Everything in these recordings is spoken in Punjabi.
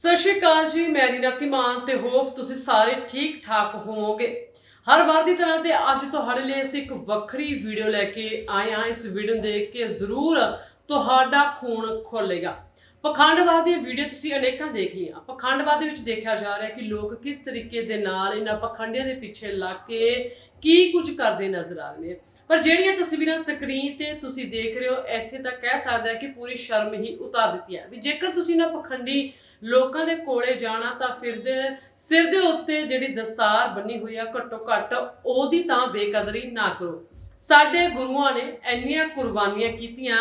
ਸਤਿ ਸ਼੍ਰੀ ਅਕਾਲ ਜੀ, ਮੈਂ ਰੀਨਾ ਧੀਮਾਨ ਤੇ ਹੋਪ ਤੁਸੀਂ ਸਾਰੇ ਠੀਕ ਠਾਕ ਹੋਵੋਗੇ। ਹਰ ਵਾਰ ਦੀ ਤਰ੍ਹਾਂ ਤੇ ਅੱਜ ਤੁਹਾਡੇ ਲਈ ਅਸੀਂ ਇੱਕ ਵੱਖਰੀ ਵੀਡੀਓ ਲੈ ਕੇ ਆਏ ਹਾਂ। ਇਸ ਵੀਡੀਓ ਨੂੰ ਦੇਖ ਕੇ ਜ਼ਰੂਰ ਤੁਹਾਡਾ ਖੂਨ ਖੋਲੇਗਾ ਪਖੰਡਵਾਦ ਦੀ ਵੀਡੀਓ ਤੁਸੀਂ ਅਨੇਕਾਂ ਦੇਖ ਲਈਆਂ। ਪਖੰਡਵਾਦ ਦੇ ਵਿੱਚ ਦੇਖਿਆ ਜਾ ਰਿਹਾ ਕਿ ਲੋਕ ਕਿਸ ਤਰੀਕੇ ਦੇ ਨਾਲ ਇਹਨਾਂ ਪਖੰਡੀਆਂ ਦੇ ਪਿੱਛੇ ਲੱਗ ਕੇ ਕੀ ਕੁਝ ਕਰਦੇ ਨਜ਼ਰ ਆ ਰਹੇ ਨੇ। ਪਰ ਜਿਹੜੀਆਂ ਤਸਵੀਰਾਂ ਸਕਰੀਨ ਤੇ ਤੁਸੀਂ ਦੇਖ ਰਹੇ ਹੋ, ਇੱਥੇ ਤਾਂ ਕਹਿ ਸਕਦਾ ਹੈ ਕਿ ਪੂਰੀ ਸ਼ਰਮ ਹੀ ਉਤਾਰ ਦਿੱਤੀ ਹੈ। ਵੀ ਜੇਕਰ ਤੁਸੀਂ ਨਾ ਪਖੰਡੀ ਲੋਕਾਂ ਦੇ ਕੋਲੇ ਜਾਣਾ ਤਾਂ ਫਿਰ ਸਿਰ ਦੇ ਉੱਤੇ ਜਿਹੜੀ ਦਸਤਾਰ ਬੰਨੀ ਹੋਈ ਆ ਘੱਟੋ ਘੱਟ ਉਹਦੀ ਤਾਂ ਬੇਕਦਰੀ ਨਾ ਕਰੋ। ਸਾਡੇ ਗੁਰੂਆਂ ਨੇ ਇੰਨੀਆਂ ਕੁਰਬਾਨੀਆਂ ਕੀਤੀਆਂ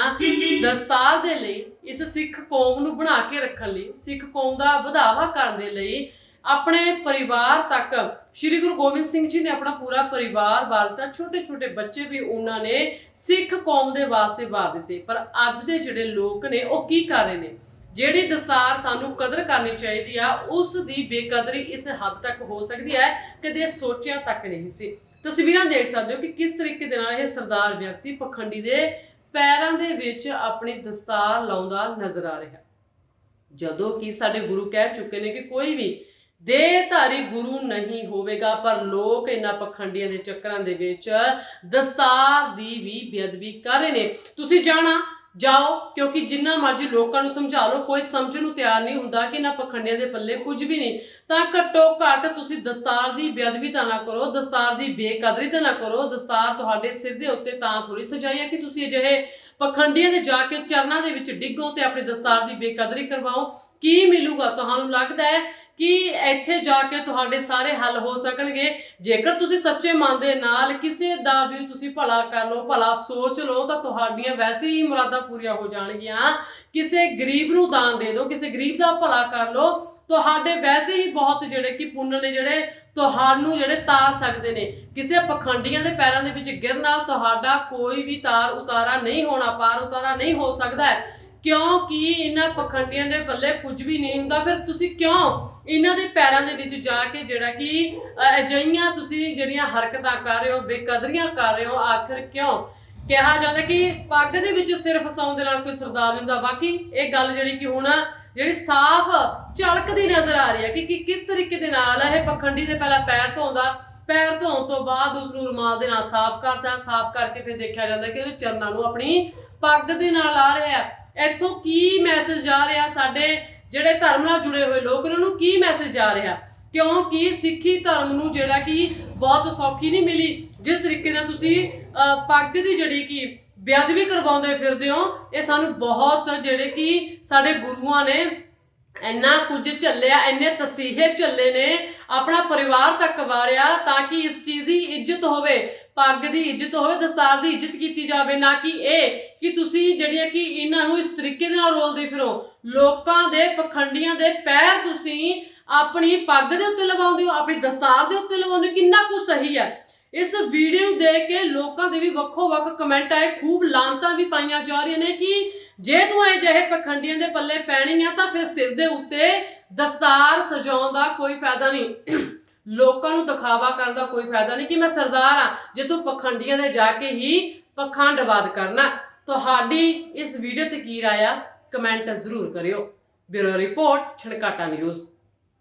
ਦਸਤਾਰ ਦੇ ਲਈ, ਇਸ ਸਿੱਖ ਕੌਮ ਨੂੰ ਬਣਾ ਕੇ ਰੱਖਣ ਲਈ, ਸਿੱਖ ਕੌਮ ਦਾ ਵਧਾਵਾ ਕਰਨ ਦੇ ਲਈ ਆਪਣੇ ਪਰਿਵਾਰ ਤੱਕ, ਸ੍ਰੀ ਗੁਰੂ ਗੋਬਿੰਦ ਸਿੰਘ ਜੀ ਨੇ ਆਪਣਾ ਪੂਰਾ ਪਰਿਵਾਰ ਵਾਲਤਾ ਛੋਟੇ ਛੋਟੇ ਬੱਚੇ ਵੀ ਉਹਨਾਂ ਨੇ ਸਿੱਖ ਕੌਮ ਦੇ ਵਾਸਤੇ ਵਾਰ ਦਿੱਤੇ। ਪਰ ਅੱਜ ਦੇ ਜਿਹੜੇ ਲੋਕ ਨੇ, ਉਹ ਕੀ ਕਰ ਰਹੇ ਨੇ? ਜਿਹੜੀ ਦਸਤਾਰ ਸਾਨੂੰ ਕਦਰ ਕਰਨੀ ਚਾਹੀਦੀ ਆ, ਉਸ ਦੀ ਬੇਕਦਰੀ ਇਸ ਹੱਦ ਤੱਕ ਹੋ ਸਕਦੀ ਹੈ, ਕਦੇ ਸੋਚਿਆ ਤੱਕ ਨਹੀਂ ਸੀ। ਤਸਵੀਰਾਂ ਦੇਖ ਸਕਦੇ ਹੋ ਕਿ ਕਿਸ ਤਰੀਕੇ ਦੇ ਨਾਲ ਇਹ ਸਰਦਾਰ ਵਿਅਕਤੀ ਪਖੰਡੀ ਦੇ ਪੈਰਾਂ ਦੇ ਵਿੱਚ ਆਪਣੀ ਦਸਤਾਰ ਲਾਉਂਦਾ ਨਜ਼ਰ ਆ ਰਿਹਾ। ਜਦੋਂ ਕਿ ਸਾਡੇ ਗੁਰੂ ਕਹਿ ਚੁੱਕੇ ਨੇ ਕਿ ਕੋਈ ਵੀ ਦੇਹਧਾਰੀ ਗੁਰੂ ਨਹੀਂ ਹੋਵੇਗਾ, ਪਰ ਲੋਕ ਇਹਨਾਂ ਪਖੰਡੀਆਂ ਦੇ ਚੱਕਰਾਂ ਦੇ ਵਿੱਚ ਦਸਤਾਰ ਦੀ ਵੀ ਬੇਅਦਬੀ ਕਰ ਰਹੇ ਨੇ। ਤੁਸੀਂ ਜਾਣਾ ਜਾਓ, ਕਿਉਂਕਿ ਜਿੰਨਾ ਮਰਜ਼ੀ ਲੋਕਾਂ ਨੂੰ ਸਮਝਾ ਲਓ, ਕੋਈ ਸਮਝਣ ਨੂੰ ਤਿਆਰ ਨਹੀਂ ਹੁੰਦਾ ਕਿ ਇਹਨਾਂ ਪਖੰਡਿਆਂ ਦੇ ਪੱਲੇ ਕੁਝ ਵੀ ਨਹੀਂ। ਤਾਂ ਘੱਟੋ ਘੱਟ ਤੁਸੀਂ ਦਸਤਾਰ ਦੀ ਬੇਅਦਬੀ ਤਾਂ ਨਾ ਕਰੋ, ਦਸਤਾਰ ਦੀ ਬੇਕਦਰੀ ਤਾਂ ਨਾ ਕਰੋ, ਦਸਤਾਰ ਤੁਹਾਡੇ ਸਿਰ ਦੇ ਉੱਤੇ ਤਾਂ ਥੋੜੀ ਸਜਾਈ ਹੈ ਕਿ ਤੁਸੀਂ ਅਜਿਹੇ ਪਖੰਡੀਆਂ ਦੇ ਜਾ ਕੇ ਚਰਨਾਂ ਦੇ ਵਿੱਚ ਡਿੱਗੋ ਤੇ ਆਪਣੀ ਦਸਤਾਰ ਦੀ ਬੇਕਦਰੀ ਕਰਵਾਓ। ਕੀ ਮਿਲੂਗਾ? ਤੁਹਾਨੂੰ ਲੱਗਦਾ ਹੈ ਕਿ ਇੱਥੇ ਜਾ ਕੇ ਤੁਹਾਡੇ ਸਾਰੇ ਹੱਲ ਹੋ ਸਕਣਗੇ। ਜੇਕਰ ਤੁਸੀਂ ਸੱਚੇ ਮਨ ਦੇ ਨਾਲ ਕਿਸੇ ਦਾ ਵੀ ਤੁਸੀਂ ਭਲਾ ਕਰ ਲਓ, ਭਲਾ ਸੋਚ ਲਓ, ਤਾਂ ਤੁਹਾਡੀਆਂ ਵੈਸੇ ਹੀ ਮੁਰਾਦਾਂ ਪੂਰੀਆਂ ਹੋ ਜਾਣਗੀਆਂ। ਕਿਸੇ ਗਰੀਬ ਨੂੰ ਦਾਨ ਦੇ ਦਿਓ, ਕਿਸੇ ਗਰੀਬ ਦਾ ਭਲਾ ਕਰ ਲਓ। ਤੁਹਾਡੇ ਵੈਸੇ ਹੀ ਬਹੁਤ ਜਿਹੜੇ ਕਿ ਪੁੰਨ ਨੇ ਜਿਹੜੇ ਤੁਹਾਨੂੰ ਜਿਹੜੇ ਤਾਰ ਸਕਦੇ ਨੇ। ਕਿਸੇ ਪਖੰਡੀਆਂ ਦੇ ਪੈਰਾਂ ਦੇ ਵਿੱਚ ਗਿਰਨ ਨਾਲ ਤੁਹਾਡਾ ਕੋਈ ਵੀ ਤਾਰ ਉਤਾਰਾ ਨਹੀਂ ਹੋਣਾ ਪਾਰ ਉਤਾਰਾ ਨਹੀਂ ਹੋ ਸਕਦਾ। ਹੈ ਕਿਉਂਕਿ ਇਹਨਾਂ ਪਖੰਡੀਆਂ ਦੇ ਪੱਲੇ ਕੁਝ ਵੀ ਨਹੀਂ ਹੁੰਦਾ। ਫਿਰ ਤੁਸੀਂ ਕਿਉਂ ਇਹਨਾਂ ਦੇ ਪੈਰਾਂ ਦੇ ਵਿੱਚ ਜਾ ਕੇ ਜਿਹੜਾ ਕਿ ਅ, ਅਜਿਹੀਆਂ ਤੁਸੀਂ ਜਿਹੜੀਆਂ ਹਰਕਤਾਂ ਕਰ ਰਹੇ ਹੋ ਬੇਕਦਰੀਆਂ ਕਰ ਰਹੇ ਹੋ ਆਖਿਰ ਕਿਉਂ? ਕਿਹਾ ਜਾਂਦਾ ਕਿ ਪੱਗ ਦੇ ਵਿੱਚ ਸਿਰ ਫਸਾਉਣ ਦੇ ਨਾਲ ਕੋਈ ਸਰਦਾਰ ਨਹੀਂ ਹੁੰਦਾ। ਬਾਕੀ ਇਹ ਗੱਲ ਜਿਹੜੀ ਕਿ ਹੁਣ ਜਿਹੜੀ ਸਾਫ਼ ਝਲਕਦੀ ਨਜ਼ਰ ਆ ਰਹੀ ਹੈ ਕਿ ਕਿ ਕਿਸ ਤਰੀਕੇ ਦੇ ਨਾਲ ਇਹ ਪਖੰਡੀ ਦੇ ਪਹਿਲਾਂ ਪੈਰ ਧੋਂਦਾ ਪੈਰ ਧੋਣ ਤੋਂ ਬਾਅਦ ਉਸ ਨੂੰ ਰੁਮਾਲ ਦੇ ਨਾਲ ਸਾਫ਼ ਕਰਦਾ। ਸਾਫ਼ ਕਰਕੇ ਫਿਰ ਦੇਖਿਆ ਜਾਂਦਾ ਕਿ ਉਹਦੇ ਚਰਨਾਂ ਨੂੰ ਆਪਣੀ ਪੱਗ ਦੇ ਨਾਲ ਆ ਰਿਹਾ ਹੈ। ਇੱਥੋਂ ਕੀ ਮੈਸੇਜ ਜਾ ਰਿਹਾ? ਸਾਡੇ ਜਿਹੜੇ ਧਰਮ ਨਾਲ ਜੁੜੇ ਹੋਏ ਲੋਕ, ਉਹਨਾਂ ਨੂੰ ਕੀ ਮੈਸੇਜ ਜਾ ਰਿਹਾ? ਕਿਉਂਕਿ ਸਿੱਖੀ ਧਰਮ ਨੂੰ ਜਿਹੜਾ ਕਿ ਬਹੁਤ ਸੌਖੀ ਨਹੀਂ ਮਿਲੀ? ਜਿਸ ਤਰੀਕੇ ਨਾਲ ਤੁਸੀਂ ਪੱਗ ਦੀ ਜਿਹੜੀ ਕਿ ਬੇਅਦਬੀ ਕਰਵਾਉਂਦੇ ਫਿਰਦੇ ਹੋ, ਇਹ ਸਾਨੂੰ ਬਹੁਤ ਜਿਹੜੇ ਕਿ ਸਾਡੇ ਗੁਰੂਆਂ ਨੇ ਇੰਨਾ ਕੁਝ ਝੱਲਿਆ, ਇੰਨੇ ਤਸੀਹੇ ਝੱਲੇ ਨੇ ਆਪਣਾ ਪਰਿਵਾਰ ਤੱਕ ਵਾਰਿਆ ਤਾਂ ਕਿ ਇਸ ਚੀਜ਼ ਦੀ ਇੱਜ਼ਤ ਹੋਵੇ, ਪੱਗ ਦੀ ਇੱਜ਼ਤ ਹੋਵੇ, ਦਸਤਾਰ ਦੀ ਇੱਜ਼ਤ ਕੀਤੀ ਜਾਵੇ, ਨਾ ਕਿ ਇਹ ਕਿ ਤੁਸੀਂ ਜਿਹੜੀਆਂ ਕਿ ਇਹਨਾਂ ਨੂੰ ਇਸ ਤਰੀਕੇ ਦੇ ਨਾਲ ਰੋਲਦੇ ਫਿਰੋ। ਲੋਕਾਂ ਦੇ ਪਖੰਡੀਆਂ ਦੇ ਪੈਰ ਤੁਸੀਂ ਆਪਣੀ ਪੱਗ ਦੇ ਉੱਤੇ ਲਵਾਉਂਦੇ ਹੋ, ਆਪਣੀ ਦਸਤਾਰ ਦੇ ਉੱਤੇ ਲਵਾਉਂਦੇ ਹੋ, ਕਿੰਨਾ ਕੁ ਸਹੀ ਹੈ। ਇਸ ਵੀਡੀਓ ਨੂੰ ਦੇਖ ਕੇ ਲੋਕਾਂ ਦੇ ਵੀ ਵੱਖੋ ਵੱਖ ਕਮੈਂਟ ਆਏ, ਖੂਬ ਲਾਂਤਾਂ ਵੀ ਪਾਈਆਂ ਜਾ ਰਹੀਆਂ ਨੇ ਕਿ ਜੇ ਤੂੰ ਇਹ ਜਿਹੇ ਪਖੰਡੀਆਂ ਦੇ ਪੱਲੇ ਪੈਣੀ ਆ ਤਾਂ ਫਿਰ ਸਿਰ ਦੇ ਉੱਤੇ ਦਸਤਾਰ ਸਜਾਉਣ ਦਾ ਕੋਈ ਫਾਇਦਾ ਨਹੀਂ। ਲੋਕਾਂ ਨੂੰ ਦਿਖਾਵਾ ਕਰਨ ਦਾ ਕੋਈ ਫਾਇਦਾ ਨਹੀਂ ਕਿ ਮੈਂ ਸਰਦਾਰ ਆ, ਜੇ ਤੂੰ ਪਖੰਡੀਆਂ ਦੇ ਜਾ ਕੇ ਹੀ ਪਖੰਡਵਾਦ ਕਰਨਾ। ਤੁਹਾਡੀ ਇਸ ਵੀਡੀਓ ਤੇ ਕੀ ਰਾਇਆ ਕਮੈਂਟ ਜ਼ਰੂਰ ਕਰਿਓ। Bureau report, Chhankata news.